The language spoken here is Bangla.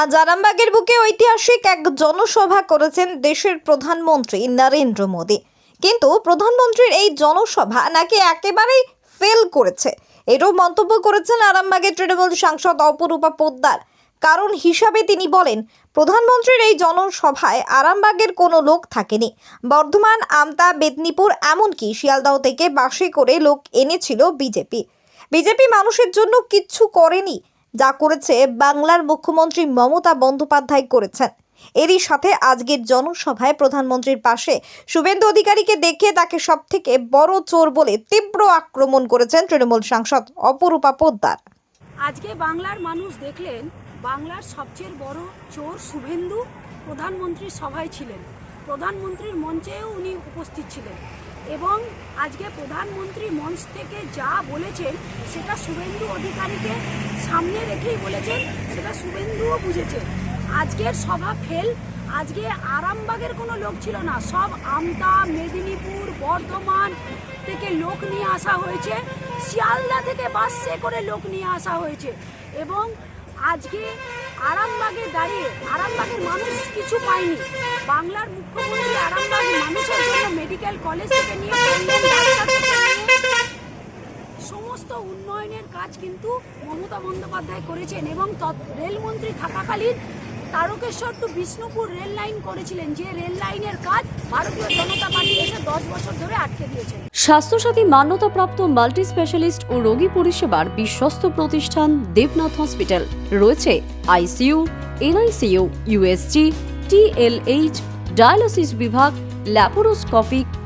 আজ বুকে ঐতিহাসিক এক জনসভা করেছেন দেশের প্রধানমন্ত্রী নরেন্দ্র মোদী। কিন্তু প্রধানমন্ত্রীর এই জনসভা নাকি একেবারেই ফেল করেছে? এরও মন্তব্য করেছেন আরামবাগের তৃণমূল সাংসদ অপরূপা পোদ্দার। কারণ হিসাবে তিনি বলেন, প্রধানমন্ত্রীর এই জনসভায় আরামবাগের কোনো লোক থাকেনি। বর্ধমান, আমতা, বেদনীপুর এমনকি শিয়ালদাহ থেকে বাসে করে লোক এনেছিল বিজেপি। বিজেপি মানুষের জন্য কিচ্ছু করেনি। যা করেছে বাংলার মুখ্যমন্ত্রী মমতা বন্দ্যোপাধ্যায় করেছেন। এরই সাথে আজকের জনসভায় প্রধানমন্ত্রীর পাশে শুভেন্দু অধিকারীকে দেখে তাকে সব থেকে বড় চোর বলে তীব্র আক্রমণ করেছেন তৃণমূল সাংসদ অপরূপা পোদ্দার। আজকে বাংলার মানুষ দেখলেন বাংলার সবচেয়ে বড় চোর শুভেন্দু প্রধানমন্ত্রীর সভায় ছিলেন। প্রধানমন্ত্রীর মঞ্চেও উনি উপস্থিত ছিলেন। এবং আজকে প্রধানমন্ত্রী মঞ্চ থেকে যা বলেছেন, সেটা শুভেন্দু অধিকারীকে সামনে রেখেই বলেছেন, সেটা শুভেন্দুও বুঝেছেন। আজকের সভা ফেল, আজকে আরামবাগের কোনো লোক ছিল না। সব আমতা, মেদিনীপুর, বর্ধমান থেকে লোক নিয়ে আসা হয়েছে। শিয়ালদা থেকে বাসে করে লোক নিয়ে আসা হয়েছে। এবং আজকে আরামবাগে দাঁড়িয়ে, আরামবাগের মানুষ কিছু পায়নি। বাংলার মুখ্যমন্ত্রী আরামবাগ মানুষের জন্য মেডিকেল কলেজ থেকে নিয়ে সমস্ত উন্নয়নের কাজ কিন্তু মমতা বন্দ্যোপাধ্যায় করেছেন এবং রেলমন্ত্রী থাকাকালীন Tarakeswar to Bishnupur rail line করেছিলেন, যে রেল লাইনের কাজ ভারতীয় জনতা পার্টি এসে দশ বছর ধরে আটকে দিয়েছে। স্বাস্থ্যসাথী মান্যতাপ্রাপ্ত মাল্টি স্পেশালিস্ট ও রোগী পরিষেবার বিশ্বস্ত প্রতিষ্ঠান দেবনাথ হসপিটাল। রয়েছে ICU, NICU USG TLH dialysis বিভাগ, ল্যাপারোস্কোপিক